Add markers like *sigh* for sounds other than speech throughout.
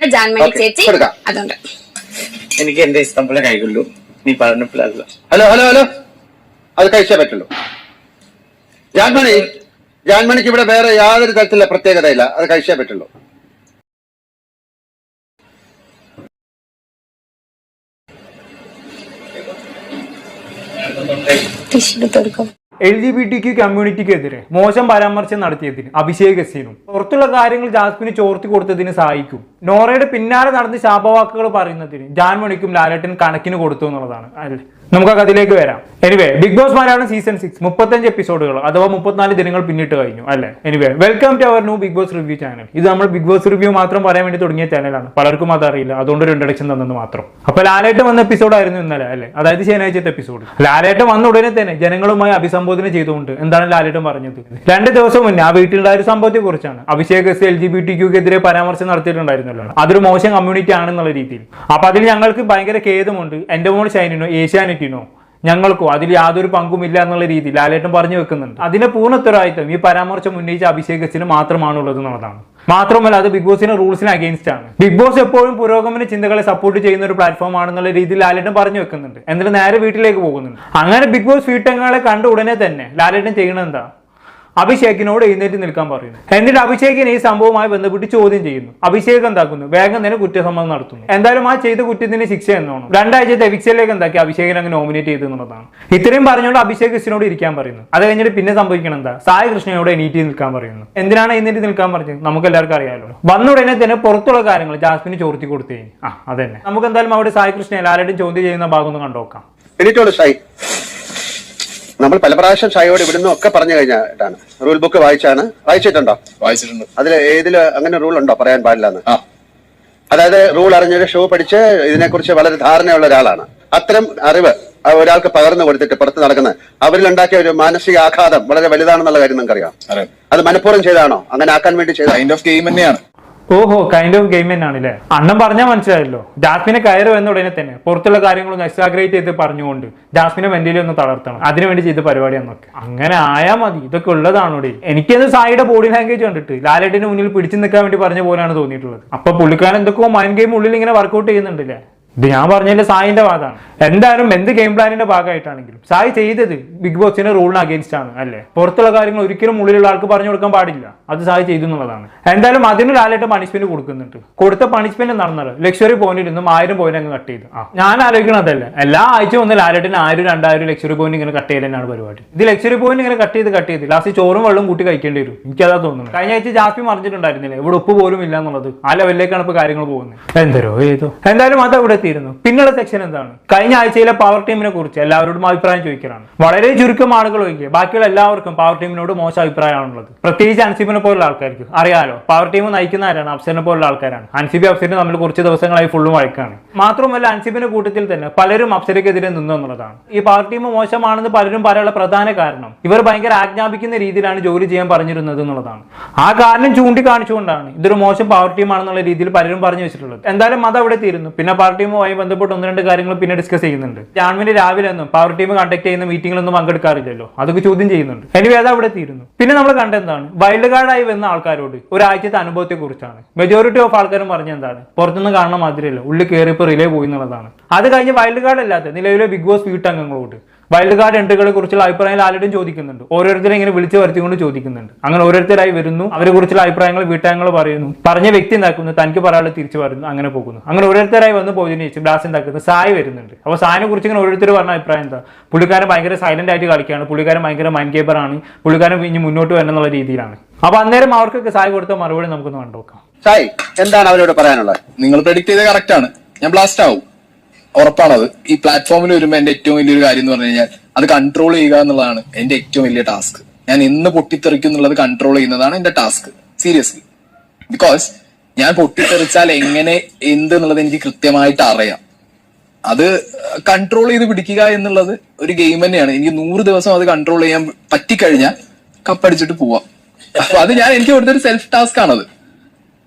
ജാൻമണി ചേച്ചി. അതുണ്ട്. എനിക്ക് എന്റെ ഇഷ്ടം പോലെ കൈകൊള്ളൂ. നീ പറഞ്ഞപ്പോഴല്ല ഹലോ ഹലോ ഹലോ. അത് കഴിച്ചേ പറ്റുള്ളൂ. ജാൻമണി ജാൻമണിക്ക് ഇവിടെ വേറെ യാതൊരു തരത്തിലുള്ള പ്രത്യേകതയില്ല. അത് കഴിച്ചേ പറ്റുള്ളൂ. L G B T Q കമ്മ്യൂണിറ്റിക്കെതിരെ മോശം പരാമർശം നടത്തിയതിന് അഭിഷേക് ഹസീനും. പുറത്തുള്ള കാര്യങ്ങൾ ജാസ്മിന് ചോർത്തി കൊടുത്തതിന് സഹായിക്കും. നോറയുടെ പിന്നാലെ നടന്ന് ശാപവാക്കുകൾ പറയുന്നതിന് ജാൻമണിക്കും ലാലേട്ടൻ കണക്കിന് കൊടുത്തു എന്നുള്ളതാണ് അല്ലേ? നമുക്ക് അതിലേക്ക് വരാം. Anyway Bigg Boss Malayalam season six മുപ്പത്തഞ്ച് എപ്പിസോഡുകൾ അഥവാ മുപ്പത്തിനാല് ദിനങ്ങൾ പിന്നിട്ട് കഴിഞ്ഞു അല്ലേ? Anyway welcome to our new Bigg Boss review channel ഇത് നമ്മൾ ബിഗ് ബോസ് റിവ്യൂ മാത്രം പറയാൻ വേണ്ടി തുടങ്ങിയ ചാനലാണ് പലർക്കും അത് അറിയില്ല. അതുകൊണ്ട് ഒരു ഇൻട്രഡക്ഷൻ തന്നെന്ന് മാത്രം. അപ്പൊ ലാലേട്ടൻ വന്ന എപ്പിസോഡ് ആയിരുന്നു ഇന്നലെ അല്ലേ? അതായത് ശനിയാഴ്ചത്തെ എപ്പിസോഡ് ലാലേട്ടൻ വന്ന ഉടനെ തന്നെ ജനങ്ങളുമായി അഭിസംബോധന ചെയ്തുകൊണ്ട് എന്താണ് ലാലേട്ടൻ പറഞ്ഞത്? രണ്ട് ദിവസം മുന്നേ ആ വീട്ടിലുള്ള ഒരു സംഭവത്തെ കുറിച്ചാണ് Abhishek S L G B T ക്യൂക്കെതിരെ പരാമർശം നടത്തിയിട്ടുണ്ടായിരുന്നല്ലോ. അതൊരു മോശം കമ്മ്യൂണിറ്റി ആണെന്നുള്ള രീതിയിൽ. അപ്പൊ അതിൽ ഞങ്ങൾക്ക് ഭയങ്കര ഖേദമുണ്ട്. എന്റെ മോൾ ഷൈനിനോ ഏഷ്യാനെറ്റിനോ ഞങ്ങൾക്കോ അതിൽ യാതൊരു പങ്കുമില്ല എന്നുള്ള രീതി ലാലേട്ടൻ പറഞ്ഞു വെക്കുന്നുണ്ട്. അതിന്റെ പൂർണ ഉത്തരവാദിത്വം ഈ പരാമർശം ഉന്നയിച്ച അഭിഷേക് മാത്രമാണ് മാത്രമാണുള്ളത് എന്നുള്ളതാണ്. മാത്രമല്ല അത് ബിഗ് ബോസിന്റെ റൂൾസിന് അഗേൻസ്റ്റ് ആണ്. ബിഗ് ബോസ് എപ്പോഴും പുരോഗമന ചിന്തകളെ സപ്പോർട്ട് ചെയ്യുന്ന ഒരു പ്ലാറ്റ്ഫോം ആണെന്നുള്ള രീതിയിൽ ലാലേട്ടൻ പറഞ്ഞു വെക്കുന്നുണ്ട്. എന്നിട്ട് നേരെ വീട്ടിലേക്ക് പോകുന്നുണ്ട്. അങ്ങനെ ബിഗ് ബോസ് വീട്ടങ്ങളെ കണ്ട ഉടനെ തന്നെ ലാലേട്ടൻ ചെയ്യണത് എന്താ? അഭിഷേകിനോട് എഴുന്നേറ്റ് നിൽക്കാൻ പറയുന്നു. എന്നിട്ട് അഭിഷേകിനെ ഈ സംഭവവുമായി ബന്ധപ്പെട്ട് ചോദ്യം ചെയ്യുന്നു. അഭിഷേക് എന്താക്കുന്നു? വേഗം തന്നെ കുറ്റസമ്മതം നടത്തുന്നു. എന്തായാലും ആ ചെയ്ത കുറ്റത്തിന്റെ ശിക്ഷ എന്നാണ് രണ്ടാഴ്ചത്തെ എവിക്സിലേക്ക് എന്താക്കി അഭിഷേകിനെ അങ്ങ് നോമിനേറ്റ് ചെയ്തു എന്നുള്ളതാണ്. ഇത്രയും പറഞ്ഞുകൊണ്ട് അഭിഷേക് കൃഷ്ണനോട് ഇരിക്കാൻ പറയുന്നു. അത് കഴിഞ്ഞിട്ട് പിന്നെ സംഭവിക്കണം എന്താ? സായി കൃഷ്ണനോട് എണീറ്റ് നിൽക്കാൻ പറയുന്നു. എന്തിനാണ് എഴുന്നേറ്റ് നിൽക്കാൻ പറഞ്ഞത്? നമുക്ക് എല്ലാവർക്കും അറിയാമല്ലോ വന്ന ഉടനെ തന്നെ പുറത്തുള്ള കാര്യങ്ങൾ ജാസ്മിന് ചോർത്തി കൊടുത്തു കഴിഞ്ഞു. ആ അതന്നെ. നമുക്ക് എന്തായാലും അവിടെ സായി കൃഷ്ണൻ എല്ലാവരുടെയും ചോദ്യം ചെയ്യുന്ന ഭാഗം ഒന്ന് കണ്ടോക്കാം നമ്മൾ പല പ്രാവശ്യം ഷായോട് ഇവിടുന്ന് ഒക്കെ പറഞ്ഞു കഴിഞ്ഞിട്ടാണ്. റൂൾ ബുക്ക് വായിച്ചാണ്. വായിച്ചിട്ടുണ്ടോ? വായിച്ചിട്ടുണ്ട്. അതിൽ ഏതിൽ അങ്ങനെ റൂൾ ഉണ്ടോ? പറയാൻ പാടില്ലെന്ന്. അതായത് റൂൾ അറിഞ്ഞൊരു ഷോ പഠിച്ച് ഇതിനെക്കുറിച്ച് വളരെ ധാരണയുള്ള ഒരാളാണ്. അത്തരം അറിവ് ഒരാൾക്ക് പകർന്നു കൊടുത്തിട്ട് പുറത്ത് നടക്കുന്ന അവരിലുണ്ടാക്കിയ ഒരു മാനസിക ആഘാതം വളരെ വലുതാണെന്നുള്ള കാര്യം നിങ്ങൾക്കറിയാം. അറിയാം അത് മനഃപൂർവം ചെയ്താണോ? അങ്ങനെ ആക്കാൻ വേണ്ടി ചെയ്ത കൈൻഡ് ഓഫ് ഗെയിം തന്നെയാണ്. ഓഹോ കൈൻഡ് ഓഫ് ഗെയിം തന്നെയാണല്ലേ? അണ്ണൻ പറഞ്ഞാൽ മനസ്സിലായല്ലോ. ജാസ്മിനെ കയറി വന്ന ഉടനെ തന്നെ പുറത്തുള്ള കാര്യങ്ങളൊന്നും എക്സാഗ്രേറ്റ് ചെയ്ത് പറഞ്ഞുകൊണ്ട് ജാസ്മിനെ മെന്റലി ഒന്ന് തളർത്തണം. അതിനുവേണ്ടി ചെയ്ത പരിപാടിയാന്നൊക്കെ അങ്ങനെ ആയാ മതി. ഇതൊക്കെ ഉള്ളതാണോടെ. എനിക്കത് സായിയുടെ ബോഡി ലാംഗ്വേജ് കണ്ടിട്ട് ലാലേട്ടിന് മുന്നിൽ പിടിച്ചു നിൽക്കാൻ വേണ്ടി പറഞ്ഞ പോലെയാണ് തോന്നിയിട്ടുള്ളത്. അപ്പൊ പുള്ളിക്കാരൻ എന്തൊക്കെയോ മൈൻഡ് ഗെയിം ഉള്ളിൽ ഇങ്ങനെ വർക്കൗട്ട് ചെയ്യുന്നുണ്ടല്ലേ? ഇത് ഞാൻ പറഞ്ഞതിന്റെ സായിന്റെ വാദമാണ്. എന്തായാലും എന്ത് ഗെയിം പ്ലാനിന്റെ ഭാഗമായിട്ടാണെങ്കിലും. സായി ചെയ്തത് ബിഗ് ബോസിന്റെ റൂളിന് അഗേൻസ്റ്റ് ആണ് അല്ലേ? പുറത്തുള്ള കാര്യങ്ങൾ ഒരിക്കലും ഉള്ളിലുള്ള ആൾക്ക് പറഞ്ഞു കൊടുക്കാൻ പാടില്ല. അത് സായി ചെയ്തു എന്നുള്ളതാണ് എന്തായാലും അതിന് ലാലായിട്ട് പണിഷ്മെന്റ് കൊടുക്കുന്നുണ്ട്. കൊടുത്ത പണിഷ്മെന്റ് നടന്നത് ലക്ഷറി പോയിന്റിൽ നിന്നും ആയിരം പോയിന്റ് അങ്ങ് കട്ട് ചെയ്തു. ആ ഞാൻ ആലോചിക്കണതല്ല എല്ലാ ആഴ്ച ഒന്ന് ലാലേട്ടിന് ആയിരം രണ്ടായിരം ലക്ഷറി പോയിന്റ് ഇങ്ങനെ കട്ട് ചെയ്തതിനാണ് പരിപാടി. ഇത് ലക്ഷറി പോയിന്റ് ഇങ്ങനെ കട്ട് ചെയ്ത് കട്ട് ചെയ്ത് ലാസ്റ്റ് ചോറും വെള്ളം കൂട്ടി കഴിക്കേണ്ടി വരും. എനിക്കതാ തോന്നുന്നു കഴിഞ്ഞ ആഴ്ച ജാസ്മി മറിഞ്ഞിട്ടുണ്ടായിരുന്നില്ലേ? ഇവിടെ ഉപ്പ് പോലും ഇല്ല എന്നുള്ളത്. ആ ലെവലിലേക്കാണ് ഇപ്പൊ കാര്യങ്ങൾ പോകുന്നത്. എന്തരോ ഏതോ. എന്തായാലും അത് അവിടെ എത്തിയിരുന്നു പിന്നുള്ള സെക്ഷൻ എന്താണ്? കഴിഞ്ഞ ആഴ്ചയിലെ പവർ ടീമിനെ കുറിച്ച് എല്ലാവരോടും അഭിപ്രായം ചോദിക്കലാണ്. വളരെ ചുരുക്കം ആളുകൾ ഒഴികെ ബാക്കിയുള്ള എല്ലാവർക്കും പവർ ടീമിനോട് മോശം അഭിപ്രായമാണുള്ളത്. പ്രത്യേകിച്ച് അൻസിബിനെ പോലുള്ള ആൾക്കാർക്ക്. അറിയാലോ പവർ ടീം നയിക്കുന്ന ആരാണ്? അഫ്സറിനെ പോലുള്ള ആൾക്കാരാണ്. അൻസിബി അഫ്സറിന് നമ്മൾ കുറച്ച് ദിവസങ്ങളായി ഫുള്ളും വഴക്കാണ്. മാത്രമല്ല അൻസിബിന്റെ കൂട്ടത്തിൽ തന്നെ പലരും അഫ്സരക്കെതിരെ നിന്നു എന്നുള്ളതാണ്. ഈ പവർ ടീം മോശമാണെന്ന് പലരും പറയാനുള്ള പ്രധാന കാരണം ഇവർ ഭയങ്കര ആജ്ഞാപിക്കുന്ന രീതിയിലാണ് ജോലി ചെയ്യാൻ പറഞ്ഞിരുന്നത് എന്നുള്ളതാണ്. ആ കാരണം ചൂണ്ടിക്കാണിച്ചുകൊണ്ടാണ് ഇതൊരു മോശം പവർ ടീമാണെന്നുള്ള രീതിയിൽ പലരും പറഞ്ഞു വെച്ചിട്ടുള്ളത്. എന്തായാലും അത് അവിടെ തീരുന്നു. പിന്നെ പവർ ടീമുമായി ബന്ധപ്പെട്ട് ഒന്ന് രണ്ട് കാര്യങ്ങൾ പിന്നെ ഡിസ്കസ് ചെയ്യുന്നുണ്ട്. ജാൻവിന് രാവിലെ ഒന്നും പവർ ടീം കണ്ടക്ട് ചെയ്യുന്ന മീറ്റിംഗിലൊന്നും പങ്കെടുക്കാറില്ലല്ലോ. അതൊക്കെ ചോദ്യം ചെയ്യുന്നുണ്ട്. എനിവേ അത് അവിടെ തീരുന്നു. പിന്നെ നമ്മൾ കണ്ടെന്താണ് വൈൽഡ് കാർഡായി വന്ന ആൾക്കാരോട് ഒരാഴ്ചത്തെ അനുഭവത്തെ കുറിച്ചാണ് മെജോറിറ്റി ഓഫ് ആൾക്കാരും പറഞ്ഞ എന്താണ്? പുറത്തുനിന്ന് കാണുന്ന മാതിരിയല്ല. ഉള്ളിൽ കയറിയപ്പോൾ റിലേ പോയി എന്നുള്ളതാണ്. അത് കഴിഞ്ഞ് വൈൽഡ് കാർഡ് അല്ലാത്ത നിലവിലെ ബിഗ് ബോസ് വീട്ടംഗങ്ങളോട് വൈൽഡ് കാർഡ് എൻട്രികളെ കുറിച്ചുള്ള അഭിപ്രായങ്ങൾ ആരോടും ചോദിക്കുന്നുണ്ട്. ഓരോരുത്തരെ ഇങ്ങനെ വിളിച്ചു വരുത്തിക്കൊണ്ട് ചോദിക്കുന്നുണ്ട്. അങ്ങനെ ഓരോരുത്തരായി വരുന്നു. അവരെ കുറിച്ചുള്ള അഭിപ്രായങ്ങൾ വീട്ടാങ്ങൾ പറയുന്നു. പറഞ്ഞ വ്യക്തി എന്താക്കുന്നു? തനിക്ക് പറയാനുള്ള തിരിച്ചു പറയുന്നു. അങ്ങനെ പോകുന്നു. അങ്ങനെ ഓരോരുത്തരായി വന്ന് പോയതിനു ശേഷം ബ്ലാസ് എന്താക്കുന്നു? സായ് വരുന്നുണ്ട്. അപ്പോൾ സായിനെ കുറിച്ച് ഇങ്ങനെ ഓരോരുത്തർ പറഞ്ഞ അഭിപ്രായം എന്താ? പുള്ളിക്കാരൻ ഭയങ്കര സൈലന്റ് ആയിട്ട് കളിക്കുകയാണ്. പുള്ളിക്കാരൻ ഭയങ്കര മൈൻഡ് കേപ്പർ ആണ്. പുള്ളിക്കാരൻ ഇനി മുന്നോട്ട് വരണം എന്നുള്ള രീതിയിലാണ്. അപ്പൊ അന്നേരം അവർക്കൊക്കെ സായ് കൊടുത്ത മറുപടി നമുക്കൊന്ന് കണ്ടുനോക്കാം. സായ് എന്താണ് അവരോട് പറയാനുള്ളത്? നിങ്ങൾ പ്രെഡിക്ട് ചെയ്ത് കറക്റ്റ് ആണ്. ഞാൻ ബ്ലാസ്റ്റ് ആവും. ഉറപ്പാണത്. ഈ പ്ലാറ്റ്ഫോമിൽ വരുമ്പോൾ എന്റെ ഏറ്റവും വലിയൊരു കാര്യം എന്ന് പറഞ്ഞു കഴിഞ്ഞാൽ അത് കൺട്രോൾ ചെയ്യുക എന്നുള്ളതാണ് എന്റെ ഏറ്റവും വലിയ ടാസ്ക് ഞാൻ ഇന്ന് പൊട്ടിത്തെറിക്കും എന്നുള്ളത് കൺട്രോൾ ചെയ്യുന്നതാണ് എന്റെ ടാസ്ക് സീരിയസ്ലി ബിക്കോസ് ഞാൻ പൊട്ടിത്തെറിച്ചാൽ എങ്ങനെ എന്ത് എന്നുള്ളത് എനിക്ക് കൃത്യമായിട്ട് അറിയാം. അത് കൺട്രോൾ ചെയ്ത് പിടിക്കുക എന്നുള്ളത് ഒരു ഗെയിം തന്നെയാണ്. എനിക്ക് നൂറ് ദിവസം അത് കൺട്രോൾ ചെയ്യാൻ പറ്റിക്കഴിഞ്ഞാൽ കപ്പടിച്ചിട്ട് പോവാം. അപ്പൊ അത് ഞാൻ എനിക്ക് കൊടുത്തൊരു സെൽഫ് ടാസ്ക് ആണത്.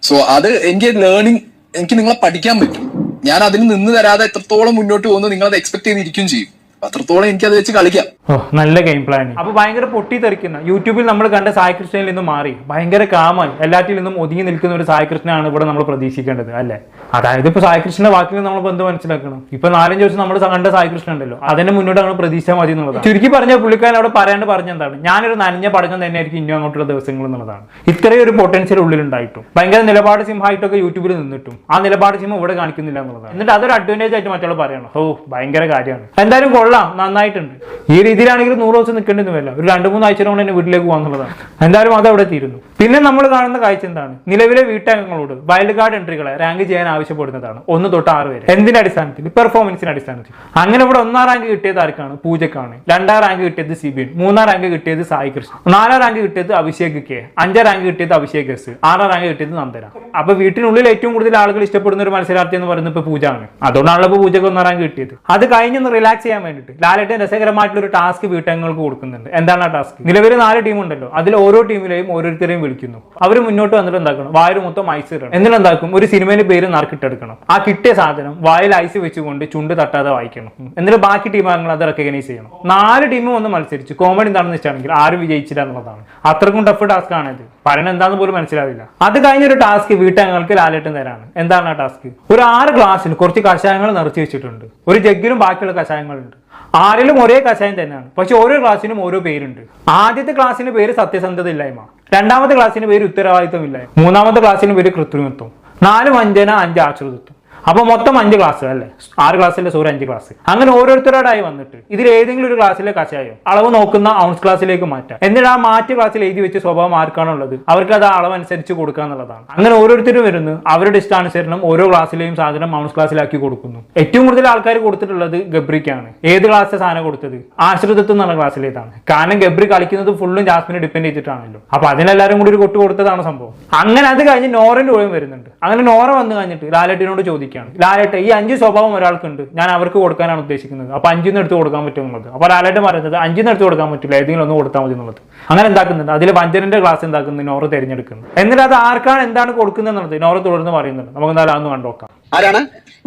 സോ അത് എനിക്ക് ലേണിംഗ് എനിക്ക് നിങ്ങളെ പഠിക്കാൻ പറ്റും. ഞാൻ അതിന് നിന്ന് തരാതെ എത്രത്തോളം മുന്നോട്ട് പോകുന്നു നിങ്ങൾ അത് എക്സ്പെക്ട് ചെയ്തിരിക്കും ചെയ്യും. അത്രത്തോളം എനിക്ക് അത് വെച്ച് കളിക്കാം. ഓ നല്ല ഗെയിം പ്ലാൻ അപ്പൊ ഭയങ്കര പൊട്ടിത്തെറിക്കുന്ന യൂട്യൂബിൽ നമ്മൾ കണ്ട സായി കൃഷ്ണനിൽ നിന്നും മാറി. ഭയങ്കര കാമായി. എല്ലാറ്റിൽ നിന്നും ഒതുങ്ങി നിൽക്കുന്ന ഒരു സായി കൃഷ്ണനാണ് ഇവിടെ നമ്മൾ പ്രതീക്ഷിക്കേണ്ടത് അല്ലേ? അതായത് ഇപ്പൊ സായി കൃഷ്ണന്റെ വാക്കിൽ നമ്മൾ എന്ത് മനസ്സിലാക്കണം? ഇപ്പൊ നാലഞ്ച് ദിവസം നമ്മൾ കണ്ട സായി കൃഷ്ണൻ ഉണ്ടല്ലോ. അതിന്റെ മുന്നോട്ട് നമ്മൾ പ്രതീക്ഷ മതി എന്നുള്ളതാണ്. ചുരുക്കി പറഞ്ഞ പുള്ളിക്കാരൻ അവിടെ പറയാണ്ട് പറഞ്ഞെന്താണ് ഞാനൊരു നനഞ്ഞ പഠനം തന്നെയായിരിക്കും ഇനി അങ്ങോട്ടുള്ള ദിവസങ്ങൾ എന്നുള്ളതാണ്. ഇത്രയും ഒരു പൊട്ടൻഷ്യൽ ഉള്ളിൽ ഉള്ളിലുണ്ടായിട്ടും ഭയങ്കര നിലപാട് സിംഹമായിട്ടൊക്കെ യൂട്യൂബിൽ നിന്നിട്ടും. ആ നിലപാട് സിംഹം ഇവിടെ കാണിക്കുന്നില്ല എന്നുള്ളതാണ്. എന്നിട്ട് അതൊരു അഡ്വാന്റേജ് ആയിട്ട് മറ്റുള്ള പറയണം. ഓ ഭയങ്കര കാര്യമാണ്. എന്തായാലും കൊള്ളാം. നന്നായിട്ടുണ്ട്. ഈ രീതിയിലാണെങ്കിൽ നൂറ് ദിവസം നിൽക്കേണ്ടി വരില്ല. ഒരു രണ്ട് മൂന്ന് ആഴ്ച കൊണ്ട് തന്നെ വീട്ടിലേക്ക് പോകാന്നുള്ളതാണ്. എന്തായാലും അത് അവിടെ തീരുന്നു. പിന്നെ നമ്മൾ കാണുന്ന കാഴ്ച എന്താണ്? നിലവിലെ വീട്ടംഗങ്ങളോട് വൈൽഡ് കാർഡ് എൻട്രികളെ റാങ്ക് ചെയ്യാൻ ആവശ്യപ്പെടുന്നതാണ്. ഒന്ന് തൊട്ട് ആറ് വരെ. എന്തിന്റെ അടിസ്ഥാനത്തിൽ? പെർഫോമൻസിന്റെ അടിസ്ഥാനത്തിൽ. അങ്ങനെ ഇവിടെ ഒന്നാം റാങ്ക് കിട്ടിയത് ആർക്കാണ്? പൂജക്കാണ്. രണ്ടാം റാങ്ക് കിട്ടിയത് സിബിൻ. മൂന്നാം റാങ്ക് കിട്ടിയത് സായി കൃഷ്ണൻ. നാലാം റാങ്ക് കിട്ടിയത് അഭിഷേക് കെ. അഞ്ചാം റാങ്ക് കിട്ടിയത് അഭിഷേക് എസ്. ആറാം റാങ്ക് കിട്ടിയത് നന്ദന. അപ്പൊ വീട്ടിനുള്ളിൽ ഏറ്റവും കൂടുതൽ ആളുകൾ ഇഷ്ടപ്പെടുന്ന ഒരു മത്സരാർത്ഥി എന്ന് പറയുന്നത് ഇപ്പൊ പൂജ ആണ്. അതുകൊണ്ടാണല്ലോ ഇപ്പൊ പൂജക്ക് ഒന്നാം റാങ്ക് കിട്ടിയത്. അത് കഴിഞ്ഞൊന്ന് റിലാക്സ് ചെയ്യാൻ വേണ്ടിയിട്ട് ലാലേട്ടൻ രസകരമായിട്ടുള്ള ഒരു ടാസ്ക് വീട്ടങ്ങൾക്ക് കൊടുക്കുന്നുണ്ട്. എന്താണ് ആ ടാസ്ക് നിലവിൽ നാല് ടീം ഉണ്ടല്ലോ. അതിൽ ഓരോ ടീമിലെയും ഓരോരുത്തരെയും വിളിക്കുന്നു. അവർ മുന്നോട്ട് വന്നിട്ട് എന്താക്കണം? വായിൽ മൊത്തം ഐസ് ഇടണം. എന്നിട്ട് എന്താക്കും? ഒരു സിനിമയുടെ പേര് നറുക്കിട്ടെടുക്കണം. ആ കിട്ടിയ സാധനം വായിൽ ഐസ് വെച്ചുകൊണ്ട് ചുണ്ട് തട്ടാതെ വായിക്കണം. എന്നിട്ട് ബാക്കി ടീം അംഗങ്ങൾ അത് റെക്കഗ്നൈസ് ചെയ്യണം. നാല് ടീമും ഒന്ന് മത്സരിച്ചു കോമഡി എന്താണെന്ന് വെച്ചാണെങ്കിൽ ആരും വിജയിച്ചില്ല എന്നുള്ളതാണ്. അത്രക്കും ടഫ് ടാസ്ക് ആണ് ഇത്. പറയണ എന്താണെന്ന് പോലും മനസ്സിലാവില്ല. അത് കഴിഞ്ഞൊരു ടാസ്ക് വീട്ടങ്ങൾക്ക് ലാലേട്ടൻ തരാണ്. എന്താണ് ആ ടാസ്ക് ഒരു ആറ് ഗ്ലാസ്സിൽ കുറച്ച് കഷായങ്ങൾ നിറച്ച് വെച്ചിട്ടുണ്ട്. ഒരു ജഗ്ഗിലും ബാക്കിയുള്ള കഷായങ്ങളുണ്ട്. ആരിലും ഒരേ കഷായം തന്നെയാണ്. പക്ഷെ ഓരോ ക്ലാസ്സിനും ഓരോ പേരുണ്ട്. ആദ്യത്തെ ക്ലാസ്സിന് പേര് സത്യസന്ധത ഇല്ലായ്മ രണ്ടാമത്തെ ക്ലാസ്സിന് പേര് ഉത്തരവാദിത്വം ഇല്ലായ്മ മൂന്നാമത്തെ ക്ലാസ്സിന് പേര് കൃത്രിമത്വം. നാല് വഞ്ചന അഞ്ച് ആശ്രിതത്വം. അപ്പൊ മൊത്തം അഞ്ച് ക്ലാസ് അല്ലേ? ആറ് ക്ലാസ്സിലെ സൂര്യ അഞ്ച് ക്ലാസ് അങ്ങനെ ഓരോരുത്തരോടായി വന്നിട്ട് ഇതിൽ ഏതെങ്കിലും ഒരു ക്ലാസ്സിലെ കഷായം? അളവ് നോക്കുന്ന ഔൺസ് ക്ലാസ്സിലേക്ക് മാറ്റാം. എന്നിട്ട് ആ മാറ്റ് ക്ലാസ്സിൽ എഴുതി വെച്ച സ്വഭാവം ആർക്കാണുള്ളത് അവർക്ക് അത് അളവ് അനുസരിച്ച് കൊടുക്കുക എന്നുള്ളതാണ്. അങ്ങനെ ഓരോരുത്തരും വരുന്നു. അവരുടെ ഇഷ്ടാനുസരണം ഓരോ ക്ലാസ്സിലെയും സാധനം ഔൺസ് ക്ലാസ്സിലാക്കി കൊടുക്കുന്നു. ഏറ്റവും കൂടുതൽ ആൾക്കാർ കൊടുത്തിട്ടുള്ളത് ഗബ്രിക്കാണ്. ഏത് ക്ലാസ്സിലെ സാധനം കൊടുത്തത്? ആശ്രിതത്വം എന്നുള്ള ക്ലാസ്സിലേതാണ് കാരണം ഗബ്രി കളിക്കുന്നത് ഫുള്ളും ജാസ്മിനെ ഡിപ്പെൻഡ് ചെയ്തിട്ടാണല്ലോ. അപ്പൊ അതിനെല്ലാവരും കൂടി ഒരു കൊട്ട് കൊടുത്തതാണ് സംഭവം. അങ്ങനെ അത് കഴിഞ്ഞ് നോറിന്റെ ഒഴിവ് വരുന്നുണ്ട്. അങ്ങനെ നോറ വന്നു കഴിഞ്ഞിട്ട് ലാലേട്ടിനോട് ചോദിക്കുകയാണ്. ലാലേട്ട ഈ അഞ്ച് സ്വഭാവം ഒരാൾക്കുണ്ട്. ഞാൻ അവർക്ക് കൊടുക്കാനാണ് ഉദ്ദേശിക്കുന്നത്. അപ്പൊ അഞ്ചിന്ന് എടുത്ത് കൊടുക്കാൻ പറ്റും എന്നുള്ളത്. അപ്പൊ ലാലേട്ട് പറയുന്നത് അഞ്ചിന്ന് എടുത്ത് കൊടുക്കാൻ പറ്റില്ല ഏതെങ്കിലും ഒന്ന് കൊടുത്താൽ മതി എന്നുള്ളത്. അങ്ങനെ എന്താക്കുന്നുണ്ട്? അതിൽ വഞ്ചനന്റെ ക്ലാസ് എന്താക്കുന്നത് നോറ് തിരഞ്ഞെടുക്കുന്നു. എന്നിട്ട് അത് ആർക്കാണ് എന്താണ് കൊടുക്കുന്നത് എന്നുള്ളത് നോറ് തുടർന്ന് പറയുന്നുണ്ട്. നമുക്ക് എന്തായാലും അതൊന്ന് കണ്ടോക്കാം ആരാണ്?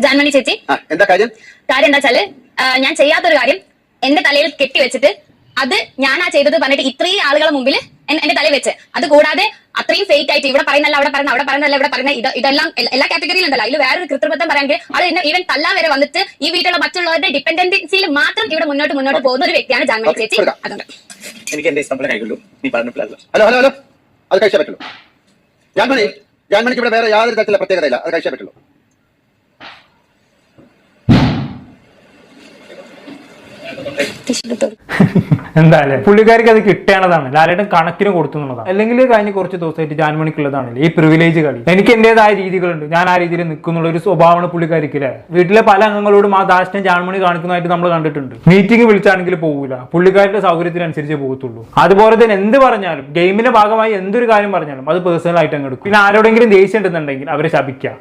ജാൻമണി ചേച്ചി. എന്താ കാര്യം? കാര്യം എന്താ വെച്ചാൽ ഞാൻ ചെയ്യാത്തൊരു കാര്യം എന്റെ തലയിൽ കെട്ടി വെച്ചിട്ട് അത് ഞാനാ ചെയ്തത് പറഞ്ഞിട്ട് ഇത്രയും ആളുകളെ മുമ്പിൽ എന്റെ തലയിൽ വെച്ച്. അത് കൂടാതെ അത്രയും ഫേക്ക് ആയിട്ട് ഇവിടെ പറയുന്നല്ല അവിടെ പറയുന്ന അവിടെ പറയുന്നല്ല ഇവിടെ പറയുന്ന ഇത് ഇതെല്ലാം എല്ലാ- കാറ്റഗറിയിലും ഉണ്ടല്ലോ അതിൽ വേറൊരു കൃത്രിമത്വം പറയാമെങ്കിൽ അത് എന്നെ ഈവൻ തല്ല വരെ വന്നിട്ട് ഈ വീട്ടിലുള്ള മറ്റുള്ളവരുടെ ഡിപ്പെൻഡൻസിയിൽ മാത്രം ഇവിടെ മുന്നോട്ട് മുന്നോട്ട് പോകുന്ന ഒരു വ്യക്തിയാണ് ജാൻമണി ചേച്ചി. അതുകൊണ്ട്. എനിക്ക് എന്റെ ഇഷ്ടം പോലെ കഴിക്കുള്ളൂ നീ ഹലോ ഹലോ ഹലോ. അത് കഴിച്ചേ പറ്റുള്ളൂ. ജാൻമണി ജാൻമണിക്ക് ഇവിടെ വേറെ യാതൊരു തരത്തിലുള്ള പ്രത്യേകതയില്ല. അത് കഴിച്ചേ പറ്റുള്ളൂ. *laughs* എന്തായാലും പുള്ളിക്കാർക്ക് അത് കിട്ടേണ്ടതാണ്. ലാലേട്ടൻ കണക്കിന് കൊടുത്തു എന്നുള്ളതാണ്. അല്ലെങ്കിൽ കഴിഞ്ഞ കുറച്ച് ദിവസമായിട്ട് ജാൻമണിക്കുള്ളതാണ് ഈ പ്രിവിലേജ് കളി. എനിക്ക് എന്റേതായ രീതികളുണ്ട്. ഞാൻ ആ രീതിയിൽ നിൽക്കുന്നുള്ള ഒരു സ്വഭാവമാണ് പുള്ളിക്കാരിക്ക് വീട്ടിലെ പല അംഗങ്ങളോടും ആ ദാഷ്ട്യം ജാൻമണി കാണിക്കുന്നതായിട്ട് നമ്മൾ കണ്ടിട്ടുണ്ട്. മീറ്റിംഗ് വിളിച്ചാണെങ്കിൽ പോകൂല പുള്ളിക്കാരുടെ സൗകര്യത്തിനനുസരിച്ച് പോകത്തുള്ളൂ. അതുപോലെ തന്നെ എന്ത് പറഞ്ഞാലും ഗെയിമിന്റെ ഭാഗമായി എന്തൊരു കാര്യം പറഞ്ഞാലും അത് പേഴ്സണൽ ആയിട്ട് അങ്ങ് എടുക്കും. പിന്നെ ആരോടെങ്കിലും ദേഷ്യം ഉണ്ടെന്നുണ്ടെങ്കിൽ അവരെ ശപിക്കുക.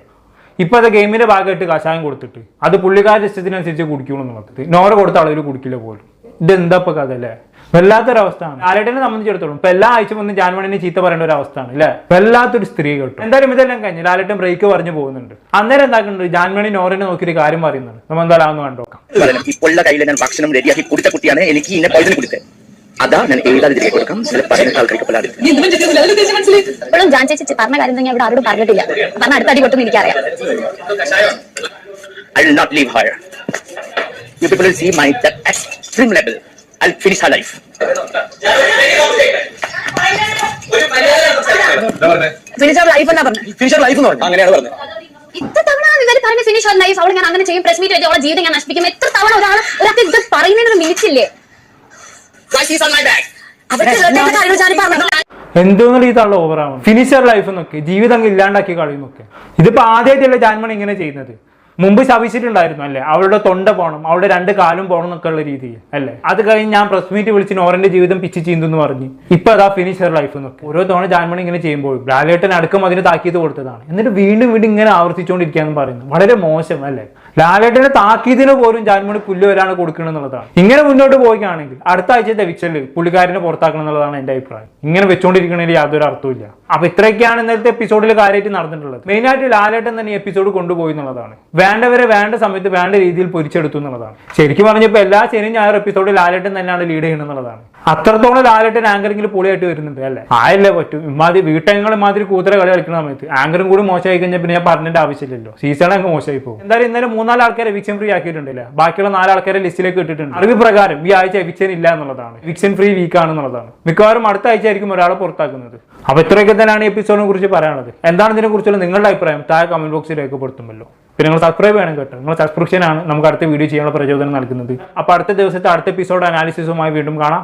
ഇപ്പൊ അത് ഗെയിമിന്റെ ഭാഗമായിട്ട് കഷായം കൊടുത്തിട്ട്. അത് പുള്ളിക്കാരുടെ ഇഷ്ടത്തിനനുസരിച്ച് കുടിക്കുള്ളൂ എന്നുള്ളത് നോറ കൊടുത്ത അളവിൽ കുടിക്കില്ല പോലും. ഇത് എന്താ ഇപ്പൊ കഥ അല്ലേ? വല്ലാത്തൊരവസ്ഥയാണ് ലാലേട്ടനെ സംബന്ധിച്ചിടത്തോളം ഇപ്പൊ എല്ലാ ആഴ്ച വന്ന് ജാൻമണിനെ ചീത്ത പറയേണ്ട ഒരു അവസ്ഥയാണ് അല്ലേ? വല്ലാത്തൊരു സ്ത്രീ കേട്ടു. എന്തായാലും ഇതെല്ലാം കഴിഞ്ഞ് ലാലേട്ടൻ ബ്രേക്ക് പറഞ്ഞു പോകുന്നുണ്ട്. അന്നേരം എന്താക്കുന്നുണ്ട്? ജാൻമണി നോറിനെ നോക്കിയൊരു കാര്യം പറയുന്നുണ്ട്. നമ്മൾ എന്തായാലും കണ്ടോക്കാം ഇപ്പോഴുള്ള കയ്യിൽ ഭക്ഷണം റെഡിയാക്കി കുടിച്ച കുട്ടിയാണ്. എനിക്ക് ഇന്നെ പോയിസൺ കൊടുത്തത് അതാ ഞാൻ എഴുതാതിരിക്കെ കൊടുക്കാം. ചില പറയുന്ന ആൾക്കാർക്ക് ഇപ്പോഴും ജാൻ ചേച്ചി പറഞ്ഞ കാര്യം ഞാൻ ഇവിടെ ആരോടും പറഞ്ഞിട്ടില്ല. പറഞ്ഞ അടുത്ത അടി കൊട്ടും എനിക്കറിയാം. I will not leave her. You people will see my that extreme level. I'll finish her life. Finish life എന്നാ പറഞ്ഞത് ഫിനിഷർ ലൈഫ് എന്ന് പറഞ്ഞു. അങ്ങനെയാണ് പറഞ്ഞത് എത്ര തവണ ഇവർ പറഞ്ഞ ഫിനിഷ് ലൈഫ് അവൾ ഞാൻ അങ്ങനെ ചെയ്യും. പ്രസ് മീറ്റ് അവളെ ജീവിതം ഞാൻ നശിപ്പിക്കും. എത്ര തവണ ഒരാൾ ഒരാൾക്ക് ഇത് പറയുന്നതിനൊന്നും മിനിച്ചില്ലേ? എന്തോന്നുള്ള ഈ തള്ള ഓവറാണ് ഫിനിഷർ ലൈഫ് എന്നൊക്കെ ജീവിതം അങ്ങ് ഇല്ലാണ്ടാക്കി കളയുന്നൊക്കെ ഇതിപ്പോ ആദ്യമായിട്ടല്ലേ ജാൻമണി ഇങ്ങനെ ചെയ്യുന്നത്? മുമ്പ് ശവിച്ചിട്ടുണ്ടായിരുന്നു അല്ലേ? അവളുടെ തൊണ്ട പോകണം അവളുടെ രണ്ട് കാലും പോകണം എന്നൊക്കെ ഉള്ള രീതിയിൽ അല്ലേ? അത് കഴിഞ്ഞ് ഞാൻ പ്രസ് മീറ്റ് വിളിച്ച് നോറിന്റെ ജീവിതം പിച്ച് എന്ന് പറഞ്ഞ് ഇപ്പൊ അതാ ഫിനിഷർ ലൈഫ് എന്നൊക്കെ. ഓരോ തവണ ജാൻമണി ഇങ്ങനെ ചെയ്യുമ്പോൾ ലാലേട്ടൻ അടക്കം അതിന് താക്കീത് കൊടുത്തതാണ്. എന്നിട്ട് വീണ്ടും വീണ്ടും ഇങ്ങനെ ആവർത്തിച്ചുകൊണ്ടിരിക്കാന്ന് പറയുന്നു വളരെ മോശം അല്ലേ? ലാലേട്ടന്റെ താക്കീതിന് പോലും ജാൻമണി പുല്ല് വരാണ് കൊടുക്കണം എന്നുള്ളതാണ്. ഇങ്ങനെ മുന്നോട്ട് പോവുകയാണെങ്കിൽ അടുത്ത ആഴ്ചത്തെ വിച്ചൽ പുള്ളിക്കാരനെ പുറത്താക്കണം എന്നുള്ളതാണ് എന്റെ അഭിപ്രായം. ഇങ്ങനെ വെച്ചുകൊണ്ടിരിക്കണതിൽ യാതൊരു അർത്ഥമില്ല അപ്പൊ ഇത്രയൊക്കെയാണ് ഇന്നത്തെ എപ്പിസോഡിൽ കാര്യമായിട്ട് നടന്നിട്ടുള്ളത്. മെയിൻ ആയിട്ട് ലാലേട്ടൻ തന്നെ എപ്പിസോഡ് കൊണ്ടുപോയി എന്നുള്ളതാണ്. വേണ്ടവരെ വേണ്ട സമയത്ത് വേണ്ട രീതിയിൽ പൊരിച്ചെടുത്തു എന്നുള്ളതാണ്. ശരിക്കും പറഞ്ഞപ്പോൾ എല്ലാ ശനിയും ഞായർ എപ്പിസോഡിൽ ലാലേട്ടൻ തന്നെയാണ് ലീഡ് ചെയ്യുന്നത് എന്നുള്ളതാണ് അത്രത്തോളം ലാലേട്ടൻ ആങ്കറിംഗിൽ പൊളിയായിട്ട് വരുന്നുണ്ട് അല്ലേ? ആയല്ലേ പറ്റും. ഇമാതിരി വീട്ടങ്ങൾ മാതിരി കൂത്തര കളി കളിക്കുന്ന സമയത്ത്. ആങ്കറും കൂടി മോശമായി കഴിഞ്ഞാൽ പിന്നെ ഞാൻ പറഞ്ഞിട്ട് ആവശ്യമില്ലല്ലോ. സീസൺ അങ്ങ് മോശമായി പോകും. എന്തായാലും ഇന്നലെ മൂന്നാൽ ആൾക്കാരെ എവിക്ഷൻ ഫ്രീ ആക്കിയിട്ടുണ്ടല്ലേ? ബാക്കിയുള്ള നാല് ആൾക്കാരെ ലിസ്റ്റിലേക്ക് ഇട്ടിട്ടുണ്ട്. അറിവ് പ്രകാരം ഈ ആഴ്ച എവിക്ഷൻ ഇല്ല എന്നുള്ളതാണ്. എവിക്ഷൻ ഫ്രീ വീക്ക് ആണെന്നുള്ളതാണ് മിക്കവാറും അടുത്ത ആഴ്ച ആയിരിക്കും ഒരാളെ പുറത്താക്കുന്നത്. അപ്പൊ ഇത്രയൊക്കെ തന്നെയാണ് എപ്പിസോഡിനെ കുറിച്ച് പറയാനുള്ളത്. എന്താണ് ഇതിനെ കുറിച്ചുള്ള നിങ്ങളുടെ അഭിപ്രായം? താഴെ കമന്റ് ബോക്സിൽ രേഖപ്പെടുത്തുമല്ലോ. പിന്നെ നിങ്ങൾ സബ്സ്ക്രൈബ് ചെയ്യണം കേട്ടോ. നിങ്ങൾ സബ്സ്ക്രിപ്ഷൻ ആണ് നമുക്ക് അടുത്ത വീഡിയോ ചെയ്യാനുള്ള പ്രചോദനം നൽകുന്നത്. അപ്പോൾ അടുത്ത ദിവസത്തെ അടുത്ത എപ്പിസോഡ് അനാലിസിസുമായി വീണ്ടും കാണാം.